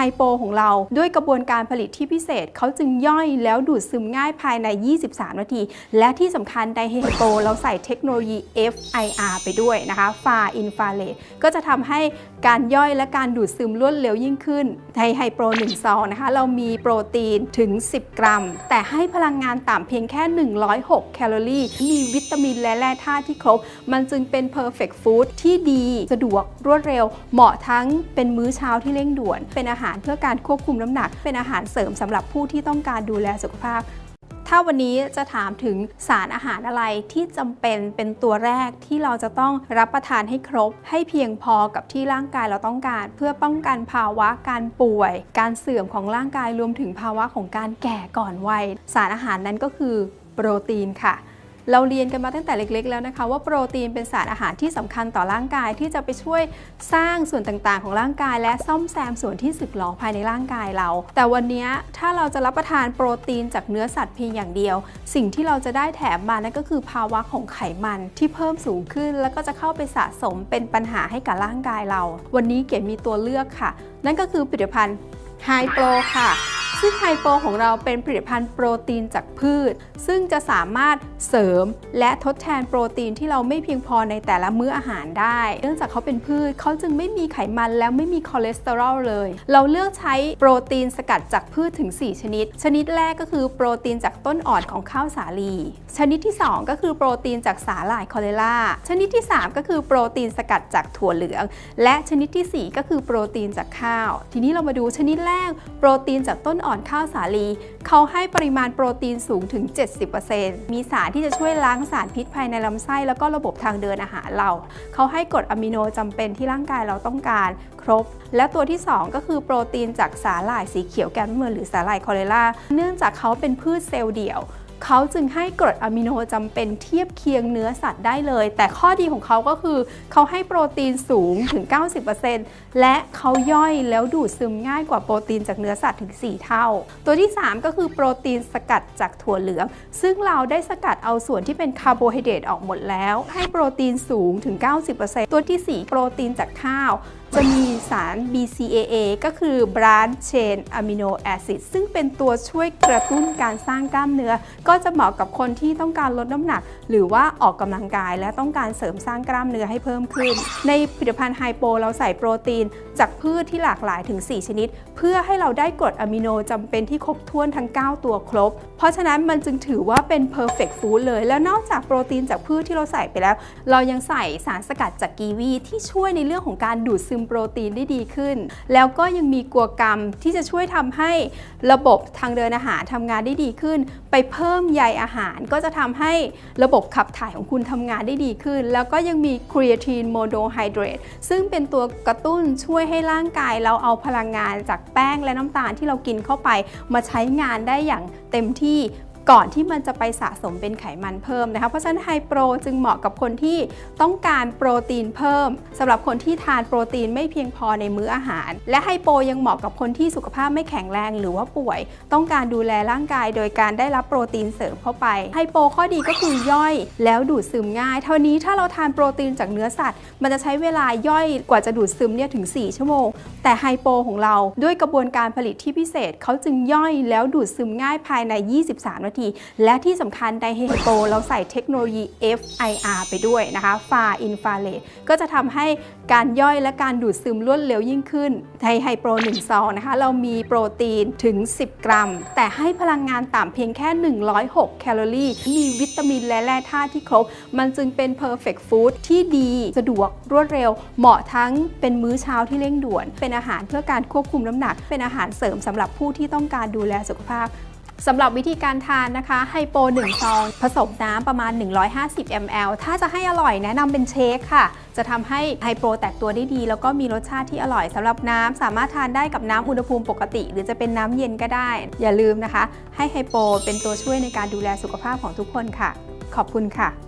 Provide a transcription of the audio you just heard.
ไฮโปของเราด้วยกระบวนการผลิตที่พิเศษเขาจึงย่อยแล้วดูดซึมง่ายภายใน 23 นาที และที่สำคัญในไฮโปเราใส่เทคโนโลยี FIR ไปด้วยนะคะ Far Infrared ก็จะทำให้การย่อยและการดูดซึมรวดเร็วยิ่งขึ้น ในไฮโป1ซองนะคะเรามีโปรตีนถึง 10 กรัม แต่ให้พลังงานต่ำเพียงแค่ 106 แคลอรี่ มีวิตามินและแร่ธาตุที่ครบ มันจึงเป็น perfect food ที่ดี สะดวกรวดเร็ว เหมาะทั้งเป็นมื้อเช้าที่เร่งด่วนเป็นอาหารเพื่อการควบคุมน้ำหนัก เป็นอาหารเสริมสำหรับผู้ที่ต้องการดูแลสุขภาพ ถ้าวันนี้จะถามถึงสารอาหารอะไรที่จำเป็นเป็นตัวแรกที่เราจะต้องรับประทานให้ครบ ให้เพียงพอกับที่ร่างกายเราต้องการ เพื่อป้องกันภาวะการป่วย การเสื่อมของร่างกายรวมถึงภาวะของการแก่ก่อนวัย สารอาหารนั้นก็คือโปรตีนค่ะ เราเรียนกันมาตั้งแต่เล็กๆ แล้วนะคะ ว่าโปรตีนเป็นสารอาหารที่สำคัญต่อร่างกายที่จะไปช่วยสร้างส่วนต่างๆ ของร่างกาย และซ่อมแซมส่วนที่สึกหรอภายในร่างกายเรา แต่วันนี้ถ้าเราจะรับประทานโปรตีนจากเนื้อสัตว์เพียงอย่างเดียว สิ่งที่เราจะได้แถมมานั่นก็คือภาวะของไขมันที่เพิ่มสูงขึ้น แล้วก็จะเข้าไปสะสมเป็นปัญหาให้กับร่างกายเรา วันนี้เก๋มีตัวเลือกค่ะ นั่นก็คือผลิตภัณฑ์ไฮโปรค่ะ ซึ่งไฮโปของเราเป็นผลิตภัณฑ์โปรตีนจากพืช ซึ่งจะสามารถเสริมและทดแทนโปรตีนที่เราไม่เพียงพอในแต่ละมื้ออาหารได้ เนื่องจากเขาเป็นพืชเขาจึงไม่มีไขมันและไม่มีคอเลสเตอรอลเลย เราเลือกใช้โปรตีนสกัดจากพืชถึง 4 ชนิด ชนิดแรกก็คือโปรตีนจากต้นอ่อนของข้าวสาลี ชนิดที่ 2 ก็คือโปรตีนจากสาหร่ายคอเล่า ชนิดที่ 3 ก็คือโปรตีนสกัดจากถั่วเหลือง และชนิดทีสี่ 4 ก็คือโปรตีนจากข้าว ทีนี้เรามาดูชนิดแรกโปรตีนจากต้นอ่อนข้าวสาลี เขาให้ปริมาณโปรตีนสูงถึง 70%มีสารที่จะช่วยล้างสารพิษภายในลำไส้ แล้วก็ระบบทางเดินอาหารเรา เขาให้กรดอะมิโนจำเป็นที่ร่างกายเราต้องการ ครบ และตัวที่ 2 ก็คือโปรตีนจากสาหร่ายสีเขียวแกนเมือหรือสาหร่ายคอเรล่าเนื่องจากเขาเป็นพืชเซลล์เดี่ยว เขาจึงให้กรดอะมิโนจำเป็นเทียบเคียงเนื้อสัตว์ได้เลย แต่ข้อดีของเขาก็คือเขาให้โปรตีนสูงถึง 90%และเขาย่อยแล้วดูดซึมง่ายกว่าโปรตีนจากเนื้อสัตว์ถึง 4 เท่า ตัวที่ 3 ก็คือโปรตีนสกัดจากถั่วเหลือง ซึ่งเราได้สกัดเอาส่วนที่เป็นคาร์โบไฮเดรตออกหมดแล้ว ให้โปรตีนสูงถึง 90%ตัวทีสี่4 โปรตีนจากข้าวจะมีสาร BCAA ก็คือ Branch Chain Amino Acid ซึ่งเป็นตัวช่วยกระตุ้นการสร้างกล้ามเนื้อ ก็จะเหมาะกับคนที่ต้องการลดน้ำหนัก หรือว่าออกกำลังกายและต้องการเสริมสร้างกล้ามเนื้อให้เพิ่มขึ้น ในผลิตภัณฑ์ไฮโปเราใส่โปรตีน จากพืชที่หลากหลายถึง 4 ชนิด เพื่อให้เราได้กรดอะมิโนจำเป็นที่ครบถ้วนทั้ง 9 ตัวครบ เพราะฉะนั้นมันจึงถือว่าเป็น perfect food เลย แล้วนอกจากโปรตีนจากพืชที่เราใส่ไปแล้ว เรายังใส่สารสกัดจากกีวีที่ช่วยในเรื่องของการดูดซึมโปรตีนได้ดีขึ้น แล้วก็ยังมีกัวกรรมที่จะช่วยทำให้ระบบทางเดินอาหารทำงานได้ดีขึ้น ไปเพิ่มใยอาหารก็จะทำให้ระบบขับถ่ายของคุณทำงานได้ดีขึ้น แล้วก็ยังมีครี a าทีนโมโนไฮเดรตซึ่งเป็นตัวกระตุ้นช่วยให้ร่างกายเราเอาพลังงานจากแป้งและน้ำตาลที่เรากินเข้าไปมาใช้งานได้อย่างเต็มที่ ก่อนที่มันจะไปสะสมเป็นไขมันเพิ่มนะคะ เพราะฉะนั้นไฮโปรจึงเหมาะกับคนที่ต้องการโปรตีนเพิ่มสำหรับคนที่ทานโปรตีนไม่เพียงพอในมื้ออาหาร และไฮโปยังเหมาะกับคนที่สุขภาพไม่แข็งแรงหรือว่าป่วย ต้องการดูแลร่างกายโดยการได้รับโปรตีนเสริมเข้าไปไฮโปข้อดีก็คือย่อยแล้วดูดซึมง่าย เท่านี้ถ้าเราทานโปรตีนจากเนื้อสัตว์ มันจะใช้เวลาย่อยกว่าจะดูดซึมเนี่ยถึง 4 ชั่วโมง แต่ไฮโปของเราด้วยกระบวนการผลิตที่พิเศษเขาจึงย่อยแล้วดูดซึมง่ายภายใน 23 นาทีและที่สำคัญในไฮโปเราใส่เทคโนโลยี FIR ไปด้วยนะคะ Far Infrared ก็จะทำให้การย่อยและการดูดซึมรวดเร็วยิ่งขึ้นในไฮโปร1ซองนะคะเรามีโปรตีนถึง 10 กรัม แต่ให้พลังงานต่ำเพียงแค่ 106 แคลอรี่ มีวิตามินและแร่ธาตุที่ครบ มันจึงเป็น perfect food ที่ดีสะดวกรวดเร็ว เหมาะทั้งเป็นมื้อเช้าที่เร่งด่วน เป็นอาหารเพื่อการควบคุมน้ำหนัก เป็นอาหารเสริมสำหรับผู้ที่ต้องการดูแลสุขภาพ สำหรับวิธีการทานนะคะไฮโป1ซอง ผสมน้ำประมาณ 150 ml ถ้าจะให้อร่อยแนะนำเป็นเชคค่ะ จะทำให้ไฮโปแตกตัวได้ดี แล้วก็มีรสชาติที่อร่อยสำหรับน้ำสามารถทานได้กับน้ำอุณหภูมิปกติ หรือจะเป็นน้ำเย็นก็ได้ อย่าลืมนะคะ ให้ไฮโปเป็นตัวช่วยในการดูแลสุขภาพของทุกคนค่ะ ขอบคุณค่ะ